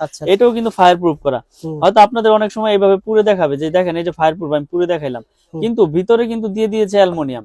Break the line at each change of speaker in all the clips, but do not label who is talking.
আচ্ছা।
এটাও কিন্তু ফায়ার প্রুফ করা হয়তো আপনাদের অনেক সময় এইভাবে পুরে দেখাবে যে দেখেন এই যে ফায়ার প্রুফ আমি পুরে দেখাইলাম। কিন্তু ভিতরে কিন্তু দিয়ে দিয়েছে অ্যালুমিনিয়াম।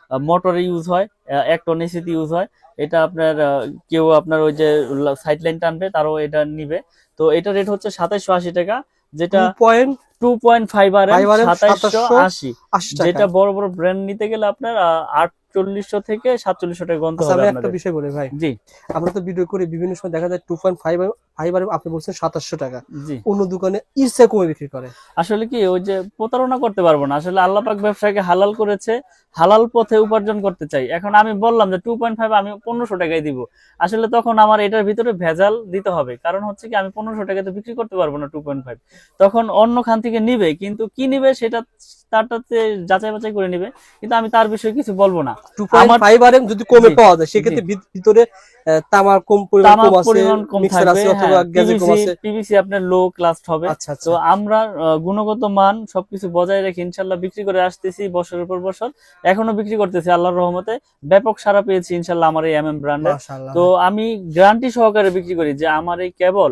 মোটরে ইউজ হয় এক টন এসিতে ইউজ হয়। এটা আপনার কেউ আপনার ওই যে সাইড লাইন টানবে, তারও এটা নিবে। তো এটা রেট হচ্ছে সাতাইশশো আশি টাকা, যেটা
2.80
two point five R M
5 RM,
সাতাইশশো
2780
আশি। যেটা বড় বড় ব্র্যান্ড নিতে গেলে আপনার থেকে সাতচল্লিশশো টাকা গন্ত
আচ্ছা
হবে
একটা বিষয় বলি ভাই।
জি।
আমরা তো ভিডিও করি বিভিন্ন সময় দেখা যায় 2.5 ফাইভ আর আপনি বলছেন 2700 টাকা।
জি।
অন্য দোকানে কমে বিক্রি করে।
আসলে কি ওই যে প্রতারণা করতে পারব না। আসলে আল্লাহ পাক ব্যবসাকে হালাল করেছে হালাল পথে উপার্জন করতে চাই। এখন আমি বললাম যে টু পয়েন্ট ফাইভ আমি পনেরোশো টাকায় দিব। আসলে তখন আমার এটার ভিতরে ভেজাল দিতে হবে। কারণ হচ্ছে কি আমি পনেরোশো টাকায় তো বিক্রি করতে পারব না টু পয়েন্ট ফাইভ তখন অন্য খান থেকে নিবে কিন্তু কি নিবে সেটা তারটাতে যাচাই বাছাই করে নিবে কিন্তু আমি তার বিষয়ে কিছু বলব না।
2.5 আর যদি কমে পাওয়া যায় সেক্ষেত্রে ভিতরে তামার কম পরিমাণ কম আছে মিক্সার আছে অথবা গ্যাজেট কম আছে।
পিভিসি আপনার লো ক্লাস হবে।
আচ্ছা আচ্ছা।
তো আমরা গুণগত মান সবকিছু বজায় রেখে ইনশাল্লাহ বিক্রি করে আসতেছি বছরের পর বছর। এখনও বিক্রি করতেছি আল্লাহর রহমতে। ব্যাপক সারা পেয়েছি ইনশাল্লাহ আমার এই এম এম ব্র্যান্ডে তো আমি গ্যারান্টি সহকারে বিক্রি করি যে আমার এই কেবল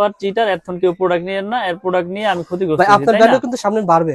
বাটপার চিটার কেউ প্রোডাক্ট নিয়ে না এর প্রোডাক্ট নিয়ে আমি ক্ষতিগ্রস্ত
ভাই আপনার ভ্যালু কিন্তু সামনে বাড়বে।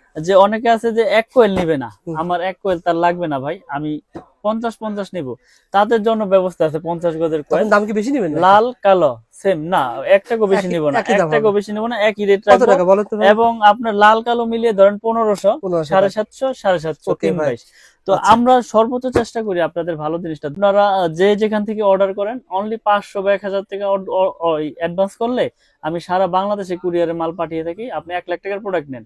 যে অনেকে আছে যে এক কোয়েল নিবে না। আমার এক কোয়েল তার লাগবে না ভাই আমি পঞ্চাশ পঞ্চাশ নিব। তাদের জন্য ব্যবস্থা আছে পঞ্চাশ গজের কোয়েল
দাম কি বেশি নেবেন?
লাল কালো সেম না এক টাকা বেশি নিব না।
একই
এক
দাম
বেশি নিব না একই রেট রাখব? এবং আপনার লাল কালো মিলিয়ে ধরেন পনেরোশো সাড়ে সাতশো সাড়ে সাতশো তিন বাইশ। তো
আচ্ছা।
আমরা সর্বোচ্চ চেষ্টা করি আপনাদের ভালো জিনিসটা। আপনারা যে যেখান থেকে অর্ডার করেন অনলি পাঁচশো বা এক হাজার টাকা অ্যাডভান্স করলে আমি সারা বাংলাদেশে কুরিয়ারে মাল পাঠিয়ে থাকি। আপনি এক লাখ টাকার প্রোডাক্ট নেন।